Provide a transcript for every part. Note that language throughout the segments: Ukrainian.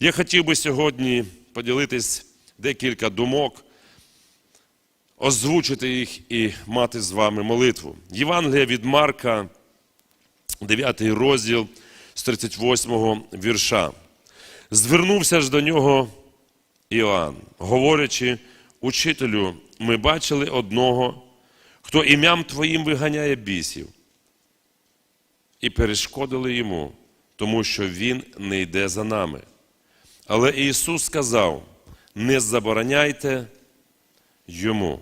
Я хотів би сьогодні поділитись декілька думок, озвучити їх і мати з вами молитву. Євангелія від Марка, 9 розділ з 38 вірша. Звернувся ж до нього Іоанн, говорячи, учителю, ми бачили одного, хто ім'ям Твоїм виганяє бісів, і перешкодили йому, тому що він не йде за нами. Але Ісус сказав: не забороняйте йому,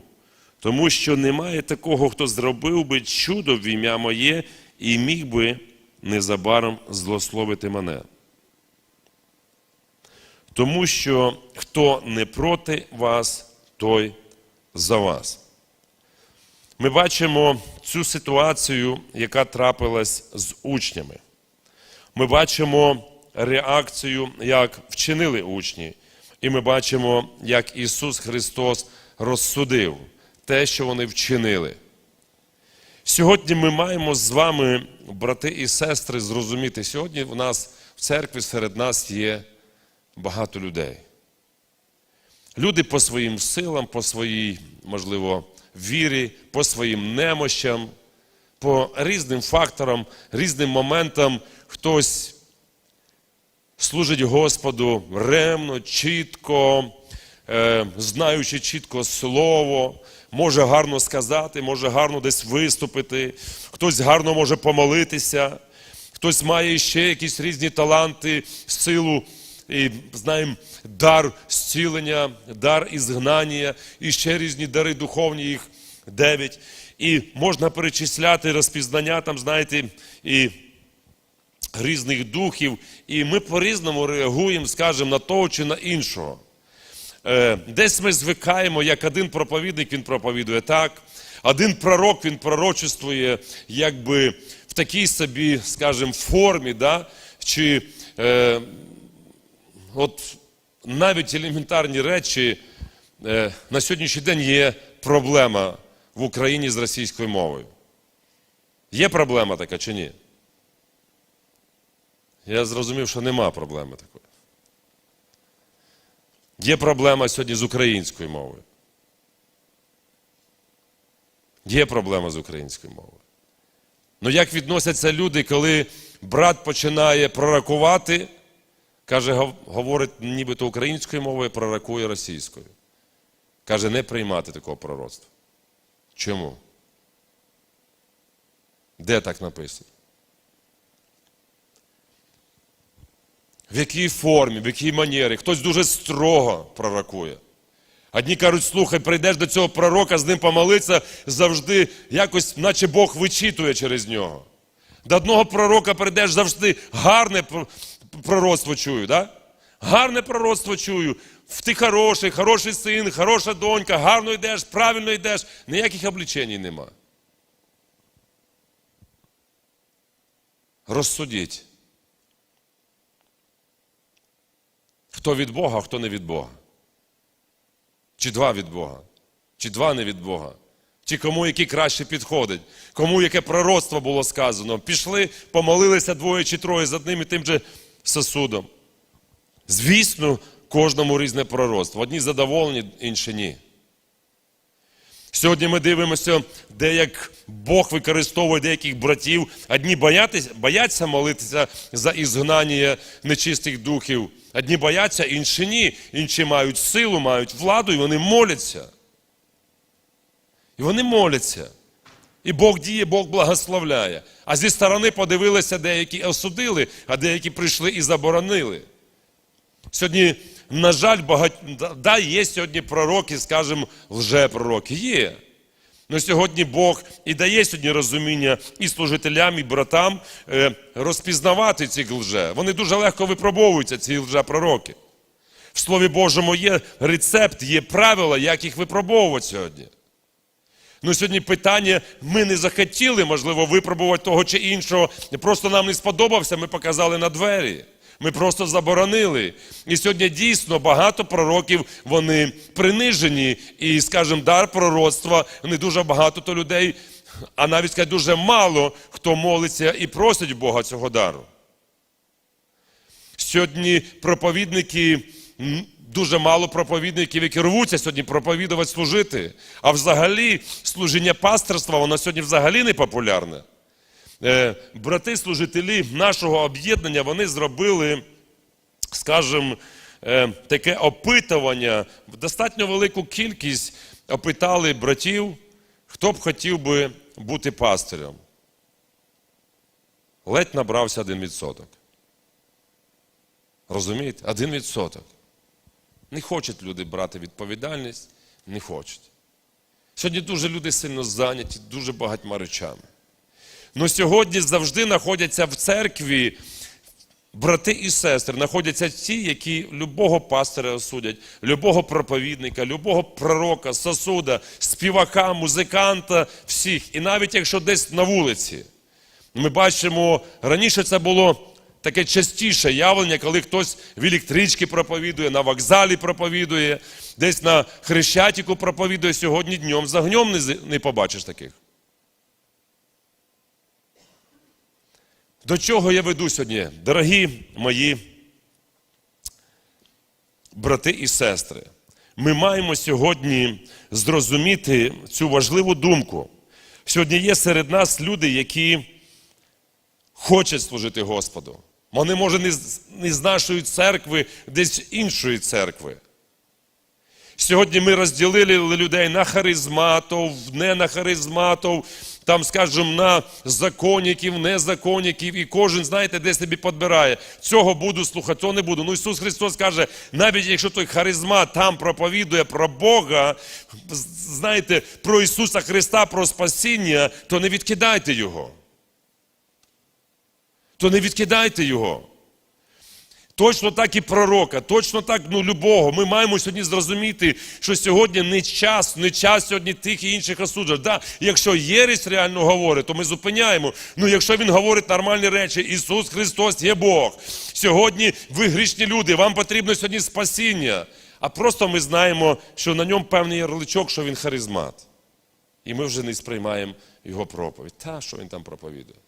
тому що немає такого, хто зробив би чудо в ім'я моє і міг би незабаром злословити мене. Тому що хто не проти вас, той за вас. Ми бачимо цю ситуацію, яка трапилась з учнями. Ми бачимо реакцію, як вчинили учні, і ми бачимо, як Ісус Христос розсудив те, що вони вчинили. Сьогодні ми маємо з вами, брати і сестри, зрозуміти, сьогодні в нас в церкві серед нас є багато людей. Люди по своїм силам, по своїй, можливо, вірі, по своїм немощам, по різним факторам, різним моментам хтось служить Господу ремно, чітко, е, знаючи чітко слово, може гарно сказати, може гарно десь виступити, хтось гарно може помолитися, хтось має ще якісь різні таланти, силу і знаємо, дар зцілення, дар ізгнання, і ще різні дари духовні, їх дев'ять. І можна перечисляти розпізнання, там, знаєте, і різних духів, і ми по-різному реагуємо, скажімо, на того чи на іншого. Е, Десь ми звикаємо, як один проповідник він проповідує так, один пророк він пророчествує, якби в такій собі, скажімо, формі, да? чи е, от навіть елементарні речі, е, на сьогоднішній день є проблема в Україні з російською мовою. Є проблема така чи ні? Я зрозумів, що нема проблеми такої. Є проблема сьогодні з українською мовою. Є проблема з українською мовою. Ну як відносяться люди, коли брат починає пророкувати, каже, говорить нібито українською мовою, пророкує російською. Каже, не приймати такого пророцтва. Чому? Де так написано? В якій формі, в якій манері? Хтось дуже строго пророкує. Одні кажуть, слухай, прийдеш до цього пророка, з ним помолитися, завжди якось, наче Бог вичитує через нього. До одного пророка прийдеш завжди гарне пророцтво чую, да? Гарне пророцтво чую. Ти хороший, хороший син, хороша донька, гарно йдеш, правильно йдеш, ніяких облічень нема. Розсудіть. Хто від Бога, а хто не від Бога. Чи два від Бога, чи два не від Бога, чи кому який краще підходить, кому яке пророцтво було сказано. Пішли, помолилися двоє чи троє за одним і тим же сосудом. Звісно, кожному різне пророцтво. Одні задоволені, інші ні. Сьогодні ми дивимося, де як Бог використовує деяких братів. Одні боятися, бояться молитися за ізгнання нечистих духів. Одні бояться, інші ні. Інші мають силу, мають владу, і вони моляться. І вони моляться. І Бог діє, Бог благословляє. А зі сторони подивилися, деякі осудили, а деякі прийшли і заборонили. Сьогодні, на жаль, багать... да, є сьогодні пророки, скажімо, лжепророки. Є. Ну сьогодні Бог і дає сьогодні розуміння і служителям, і братам е, розпізнавати цих лже. Вони дуже легко випробовуються, ці лжепророки. В Слові Божому є рецепт, є правила, як їх випробовувати сьогодні. Ну, сьогодні питання, ми не захотіли, можливо, випробувати того чи іншого. Просто нам не сподобався, ми показали на двері. Ми просто заборонили. І сьогодні дійсно багато пророків вони принижені. І, скажімо, дар пророцтва не дуже багато то людей, а навіть сказати, дуже мало хто молиться і просить Бога цього дару. Сьогодні проповідники, дуже мало проповідників, які рвуться сьогодні проповідувати, служити. А взагалі служіння пасторства, воно сьогодні взагалі не популярне. Е, Брати-служителі нашого об'єднання, вони зробили, скажімо, е, таке опитування, достатньо велику кількість опитали братів, хто б хотів би бути пастирем. Ледь набрався 1%. Розумієте? 1%. Не хочуть люди брати відповідальність, не хочуть. Сьогодні дуже люди сильно зайняті, дуже багатьма речами. Но сьогодні завжди знаходяться в церкві брати і сестри, знаходяться ті, які любого пастора осудять, любого проповідника, любого пророка, сосуда, співака, музиканта, всіх. І навіть якщо десь на вулиці, ми бачимо, раніше це було таке частіше явлення, коли хтось в електричці проповідує, на вокзалі проповідує, десь на хрещатику проповідує сьогодні днем. За гнем не побачиш таких. До чого я веду сьогодні? Дорогі мої брати і сестри, ми маємо сьогодні зрозуміти цю важливу думку. Сьогодні є серед нас люди, які хочуть служити Господу. Вони, може, не з, не з нашої церкви, десь іншої церкви. Сьогодні ми розділили людей на харизматов, не на харизматов, там, скажімо, на законників, незаконників, і кожен, знаєте, де собі підбирає. Цього буду слухати, цього не буду. Ну Ісус Христос каже, навіть якщо той харизма там проповідує про Бога, знаєте, про Ісуса Христа, про спасіння, то не відкидайте Його. То не відкидайте Його. Точно так і пророка, точно так ну, любого. Ми маємо сьогодні зрозуміти, що сьогодні не час, не час сьогодні тих і інших осуджувати. Да, якщо єресь реально говорить, то ми зупиняємо. Ну, якщо він говорить нормальні речі, Ісус Христос є Бог. Сьогодні ви грішні люди, вам потрібно сьогодні спасіння. А просто ми знаємо, що на ньому певний ярличок, що він харизмат. І ми вже не сприймаємо його проповідь. Та, що він там проповідує.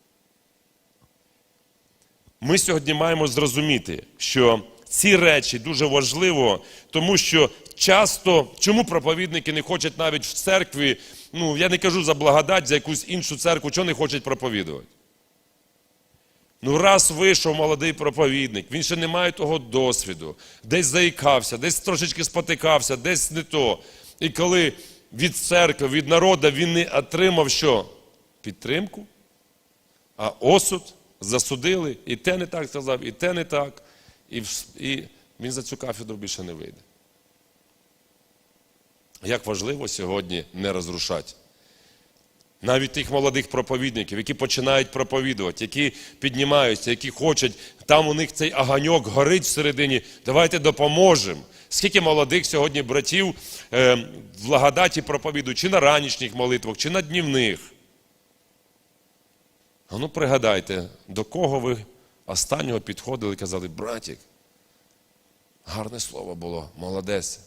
Ми сьогодні маємо зрозуміти, що ці речі дуже важливо, тому що часто, чому проповідники не хочуть навіть в церкві, ну я не кажу за благодать, за якусь іншу церкву, чого не хочуть проповідувати. Ну, раз вийшов молодий проповідник, він ще не має того досвіду, десь заїкався, десь трошечки спотикався, десь не то. І коли від церкви, від народу він не отримав що? Підтримку, а осуд засудили, і те не так сказав, і те не так, і, і він за цю кафедру більше не вийде. Як важливо сьогодні не розрушати. Навіть тих молодих проповідників, які починають проповідувати, які піднімаються, які хочуть, там у них цей аганьок горить всередині, давайте допоможемо. Скільки молодих сьогодні братів е, в благодаті проповідують, чи на ранішніх молитвах, чи на днівних. А ну пригадайте, до кого ви останнього підходили і казали, братік, гарне слово було, молодець,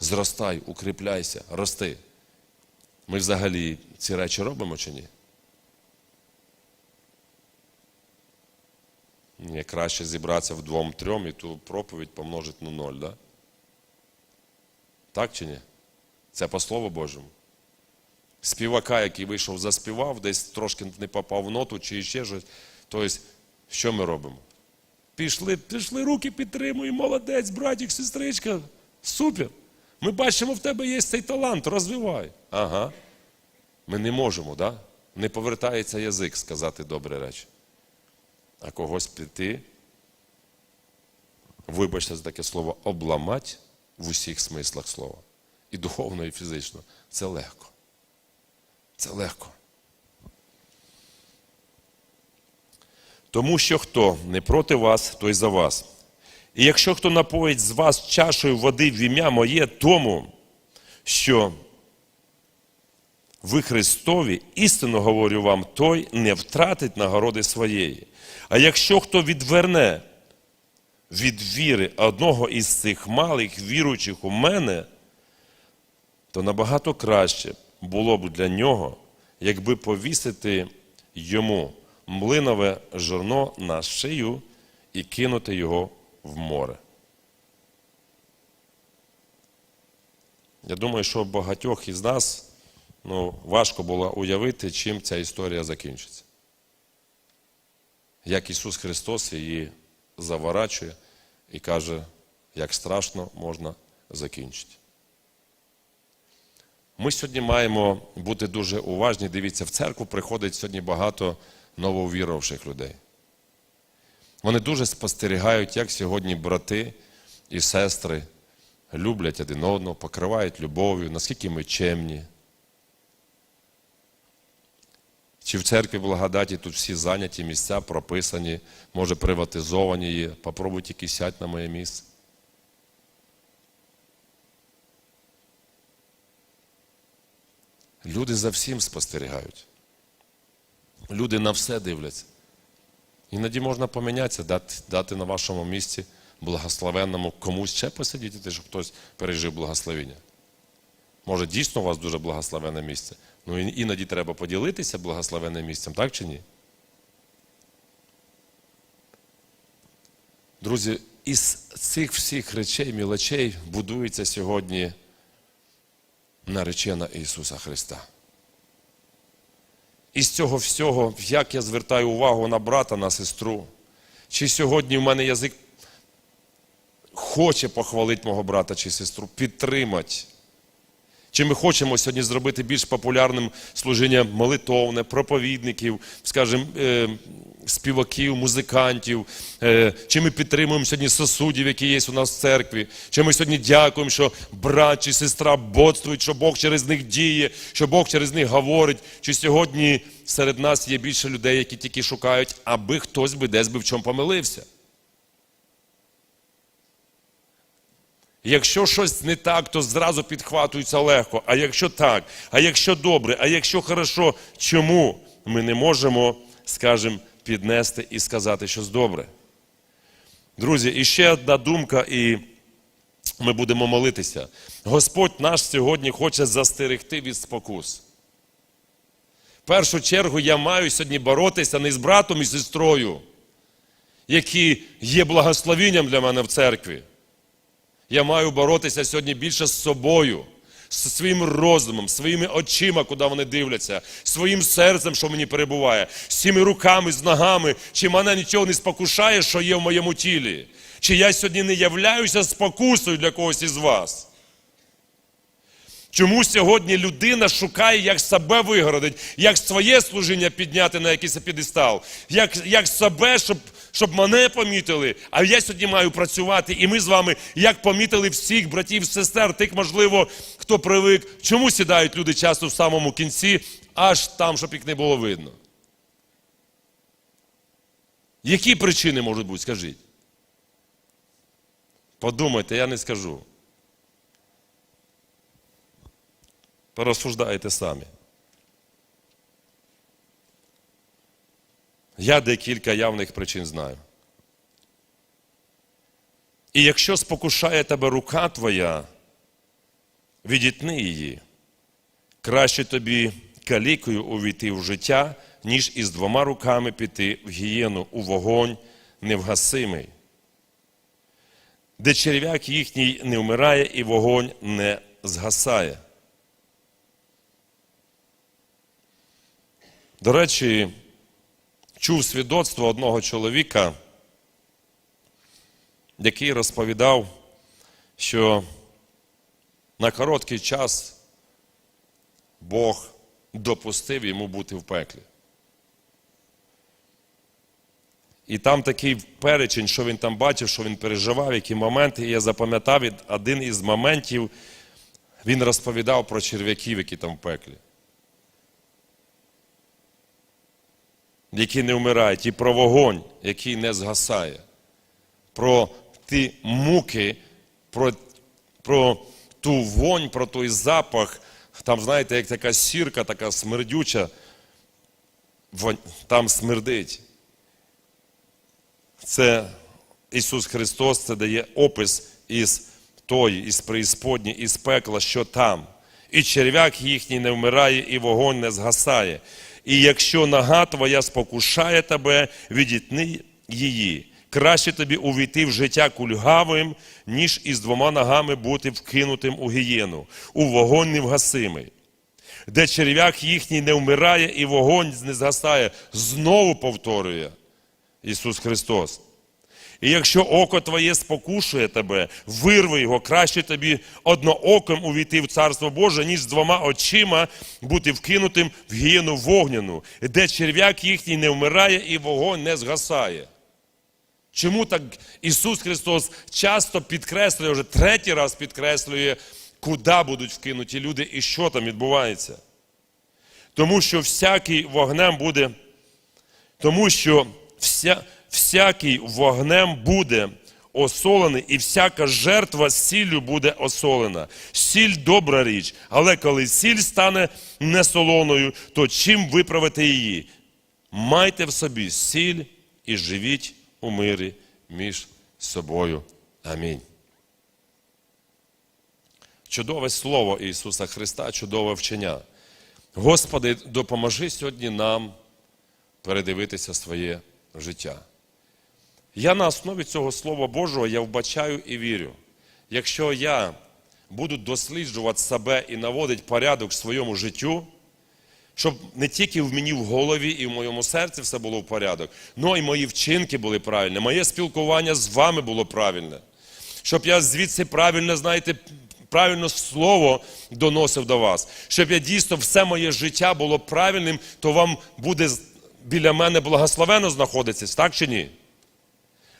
зростай, укріпляйся, рости. Ми взагалі ці речі робимо чи ні? Ні, краще зібратися вдвом-трьом і ту проповідь помножити на ноль, да? Так чи ні? Це по Слову Божому. Співака, який вийшов, заспівав, десь трошки не попав в ноту чи ще щось. Тобто, що ми робимо? Пішли, пішли руки підтримуємо, молодець, братик, сестричка. Супер. Ми бачимо, в тебе є цей талант, розвивай. Ага. Ми не можемо, да? не повертається язик сказати добрі речі. А когось піти, вибачте за таке слово, обламать в усіх смислах слова. І духовно, і фізично. Це легко. Це легко. Тому що хто не проти вас, той за вас. І якщо хто напоїть з вас чашею води в ім'я моє, тому, що ви Христові, істинно говорю вам, той не втратить нагороди своєї. А якщо хто відверне від віри одного із цих малих віруючих у мене, то набагато краще було б для нього, якби повісити йому млинове жорно на шию і кинути його в море. Я думаю, що багатьох із нас ну, важко було уявити, чим ця історія закінчиться. Як Ісус Христос її заворачує і каже, як страшно можна закінчити. Ми сьогодні маємо бути дуже уважні. Дивіться, в церкву приходить сьогодні багато нововіровших людей. Вони дуже спостерігають, як сьогодні брати і сестри люблять один одного, покривають любов'ю, наскільки ми чемні. Чи в церкві благодаті тут всі зайняті місця прописані, може приватизовані є. Попробуй тільки сядь на моє місце. Люди за всім спостерігають. Люди на все дивляться. Іноді можна помінятися, дати, дати на вашому місці благословенному комусь ще посидіти, щоб хтось пережив благословення. Може, дійсно у вас дуже благословенне місце. Ну іноді треба поділитися благословенним місцем, так чи ні? Друзі, із цих всіх речей, мілочей будується сьогодні наречена Ісуса Христа. І з цього всього, як я звертаю увагу на брата, на сестру, чи сьогодні в мене язик хоче похвалити мого брата чи сестру, підтримати. Чи ми хочемо сьогодні зробити більш популярним служіння молитовне, проповідників, скажімо, е, співаків, музикантів, е, чи ми підтримуємо сьогодні сосудів, які є у нас в церкві, чи ми сьогодні дякуємо, що брат чи сестра бодствують, що Бог через них діє, що Бог через них говорить, чи сьогодні серед нас є більше людей, які тільки шукають, аби хтось би десь би в чому помилився. Якщо щось не так, то зразу підхватується легко. А якщо так, а якщо добре, а якщо хорошо, чому ми не можемо, скажімо, піднести і сказати щось добре? Друзі, і ще одна думка, і ми будемо молитися. Господь наш сьогодні хоче застерегти від спокус. В першу чергу я маю сьогодні боротися не з братом і сестрою, які є благословенням для мене в церкві. Я маю боротися сьогодні більше з собою, з своїм розумом, своїми очима, куди вони дивляться, своїм серцем, що мені перебуває, з цими руками, з ногами, чи мене нічого не спокушає, що є в моєму тілі, чи я сьогодні не являюся спокусою для когось із вас. Чому сьогодні людина шукає, як себе вигородить, як своє служіння підняти на якийсь підестал, як, як себе, щоб, щоб мене помітили. А я сьогодні маю працювати, і ми з вами, як помітили всіх братів, сестер, тих, можливо, хто привик. Чому сідають люди часто в самому кінці, аж там, щоб їх не було видно? Які причини можуть бути, скажіть? Подумайте, я не скажу. Порозсуждайте самі. Я декілька явних причин знаю. І якщо спокушає тебе рука твоя, відітни її. Краще тобі калікою увійти в життя, ніж із двома руками піти в гієну у вогонь невгасимий, де черв'як їхній не вмирає і вогонь не згасає. До речі, чув свідоцтво одного чоловіка, який розповідав, що на короткий час Бог допустив йому бути в пеклі. І там такий перечень, що він там бачив, що він переживав, які моменти. І я запам'ятав один із моментів, він розповідав про черв'яків, які там в пеклі. Які не вмирають, і про вогонь, який не згасає, про ті муки, про, про ту вонь, про той запах. Там, знаєте, як така сірка, така смердюча, там смердить. Це Ісус Христос це дає опис із тої, із преісподні, із пекла, що там. І черв'як їхній не вмирає, і вогонь не згасає. І якщо нога твоя спокушає тебе, відітни її. краще тобі увійти в життя кульгавим, ніж із двома ногами бути вкинутим у гієну, у вогонь невгасимий, де черв'як їхній не вмирає і вогонь не згасає. Знову повторює Ісус Христос. І якщо око твоє спокушує тебе, вирви його, краще тобі однооком увійти в Царство Боже, ніж з двома очима бути вкинутим в гієну вогняну, де черв'як їхній не вмирає і вогонь не згасає. Чому так Ісус Христос часто підкреслює, вже третій раз підкреслює, куди будуть вкинуті люди і що там відбувається? Тому що всякий вогнем буде, тому що вся, всякий вогнем буде осолений, і всяка жертва з сіллю буде осолена. Сіль добра річ, але коли сіль стане несолоною, то чим виправити її? Майте в собі сіль і живіть у мирі між собою. Амінь. Чудове слово Ісуса Христа, чудове вчення. Господи, допоможи сьогодні нам передивитися своє життя. Я на основі цього Слова Божого я вбачаю і вірю. Якщо я буду досліджувати себе і наводити порядок в своєму життю, щоб не тільки в мені в голові і в моєму серці все було в порядок, але і мої вчинки були правильні, моє спілкування з вами було правильне. Щоб я звідси правильно, знаєте, правильно слово доносив до вас. Щоб я дійсно все моє життя було правильним, то вам буде біля мене благословено знаходитись, так чи ні?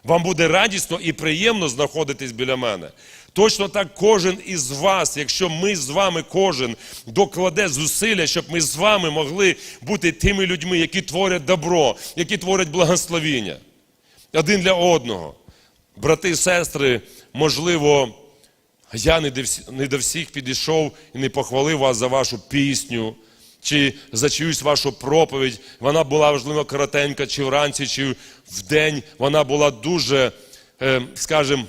Вам буде радісно і приємно знаходитись біля мене. Точно так кожен із вас, якщо ми з вами кожен докладе зусилля, щоб ми з вами могли бути тими людьми, які творять добро, які творять благословіння. Один для одного. Брати і сестри, можливо, я не до всіх підійшов і не похвалив вас за вашу пісню, чи за чиюсь вашу проповідь. Вона була, можливо, коротенька, чи вранці, чи вдень. Вона була дуже, е, скажімо,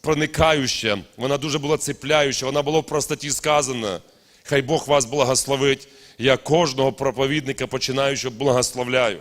проникаюча, вона дуже була цепляюча, вона була в простоті сказана. Хай Бог вас благословить. Я кожного проповідника починаючи благословляю.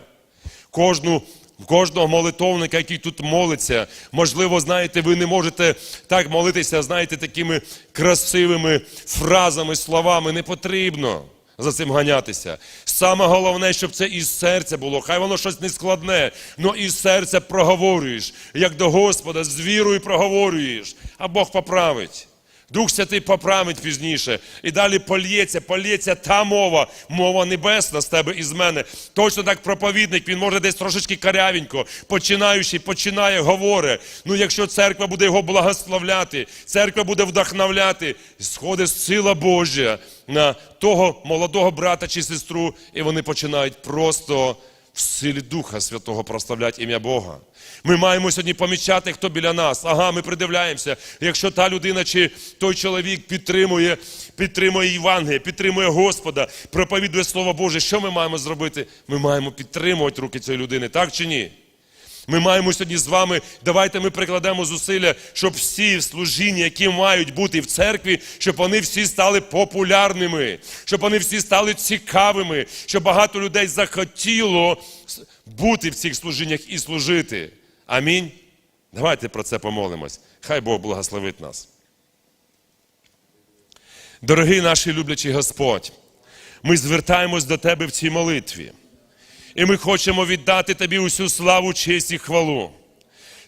Кожну, кожного молитовника, який тут молиться, можливо, знаєте, ви не можете так молитися, знаєте, такими красивими фразами, словами. Не потрібно за цим ганятися. Саме головне, щоб це із серця було. Хай воно щось не складне, але із серця проговорюєш, як до Господа, з вірою проговорюєш, а Бог поправить. Дух Святий поправить пізніше. І далі польється, польється та мова, мова небесна з тебе і з мене. Точно так проповідник, він може десь трошечки карявенько, починаючи, починає, говорить. Ну, якщо церква буде його благословляти, церква буде вдохновляти, сходить сила Божа на того молодого брата чи сестру, і вони починають просто в силі Духа Святого прославляти ім'я Бога. Ми маємо сьогодні помічати, хто біля нас. Ага, ми придивляємося. Якщо та людина чи той чоловік підтримує, підтримує Євангеліє, підтримує Господа, проповідує Слово Боже, що ми маємо зробити? Ми маємо підтримувати руки цієї людини, так чи ні? Ми маємо сьогодні з вами, давайте ми прикладемо зусилля, щоб всі служіння, які мають бути в церкві, щоб вони всі стали популярними, щоб вони всі стали цікавими, щоб багато людей захотіло бути в цих служіннях і служити. Амінь. Давайте про це помолимось. Хай Бог благословить нас. Дорогий наш люблячий Господь, ми звертаємось до Тебе в цій молитві. І ми хочемо віддати Тобі усю славу, честь і хвалу.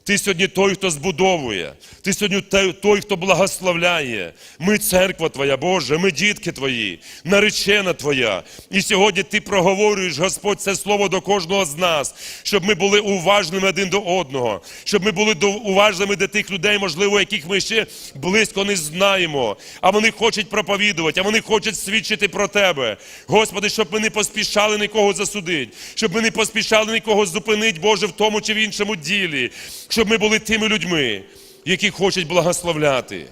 Ти сьогодні той, хто збудовує, ти сьогодні той, хто благословляє. Ми церква Твоя, Боже, ми дітки Твої, наречена Твоя. І сьогодні Ти проговорюєш, Господь, це слово до кожного з нас, щоб ми були уважними один до одного, щоб ми були уважними до тих людей, можливо, яких ми ще близько не знаємо. А вони хочуть проповідувати, а вони хочуть свідчити про Тебе. Господи, щоб ми не поспішали нікого засудити, щоб ми не поспішали нікого зупинити, Боже, в тому чи в іншому ділі, щоб ми були тими людьми, які хочуть благословляти,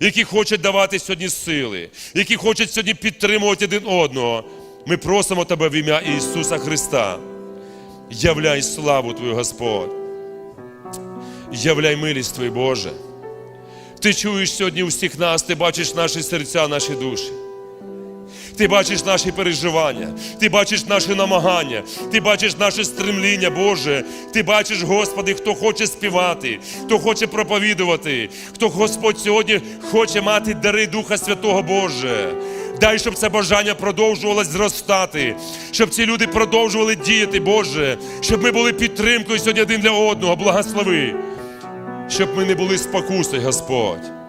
які хочуть давати сьогодні сили, які хочуть сьогодні підтримувати один одного. Ми просимо Тебе в ім'я Ісуса Христа. Являй славу Твою, Господь. Являй милість Твою, Боже. Ти чуєш сьогодні усіх нас, ти бачиш наші серця, наші душі. Ти бачиш наші переживання, ти бачиш наші намагання, ти бачиш наше стремління, Боже. Ти бачиш, Господи, хто хоче співати, хто хоче проповідувати, хто Господь сьогодні хоче мати дари Духа Святого Боже. Дай, щоб це бажання продовжувалось зростати, щоб ці люди продовжували діяти, Боже, щоб ми були підтримкою сьогодні один для одного. Благослови, щоб ми не були спокусою, Господь.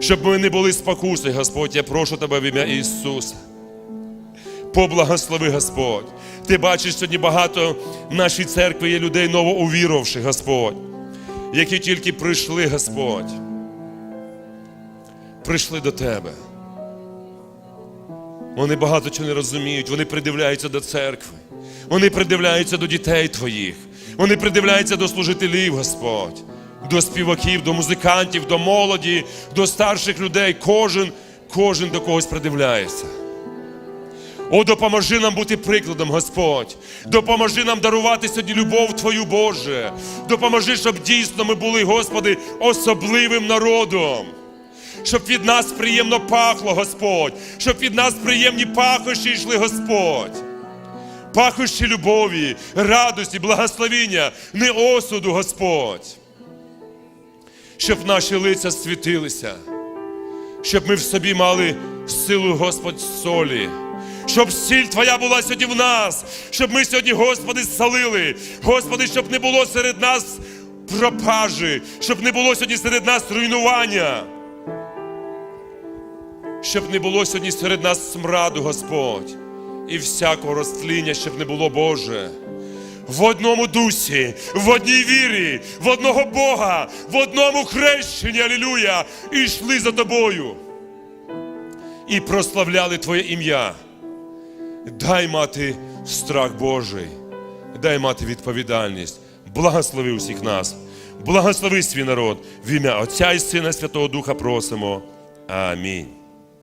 Щоб ми не були спокусою, Господь, я прошу Тебе в ім'я Ісуса. Поблагослови, Господь. Ти бачиш сьогодні багато в нашій церкві є людей новоувірувавших, Господь, які тільки прийшли, Господь. Прийшли до Тебе. Вони багато чого не розуміють, вони придивляються до церкви, вони придивляються до дітей Твоїх, вони придивляються до служителів, Господь, до співаків, до музикантів, до молоді, до старших людей. Кожен, кожен до когось придивляється. О, допоможи нам бути прикладом, Господь. Допоможи нам дарувати сьогодні любов Твою, Боже. Допоможи, щоб дійсно ми були, Господи, особливим народом. Щоб від нас приємно пахло, Господь, щоб від нас приємні пахощі йшли, Господь. Пахощі любові, радості, благословіння, не осуду, Господь. Щоб наші лиця світилися, щоб ми в собі мали силу, Господь, солі. Щоб сіль Твоя була сьогодні в нас, щоб ми сьогодні, Господи, солили. Господи, щоб не було серед нас пропажі, щоб не було сьогодні серед нас руйнування. Щоб не було сьогодні серед нас смраду, Господь, і всякого розтління, щоб не було Боже. В одному дусі, в одній вірі, в одного Бога, в одному хрещенні, алілюя, і йшли за тобою. І прославляли Твоє ім'я. Дай мати страх Божий, дай мати відповідальність. Благослови усіх нас, благослови свій народ. В ім'я Отця і Сина Святого Духа просимо. Амінь.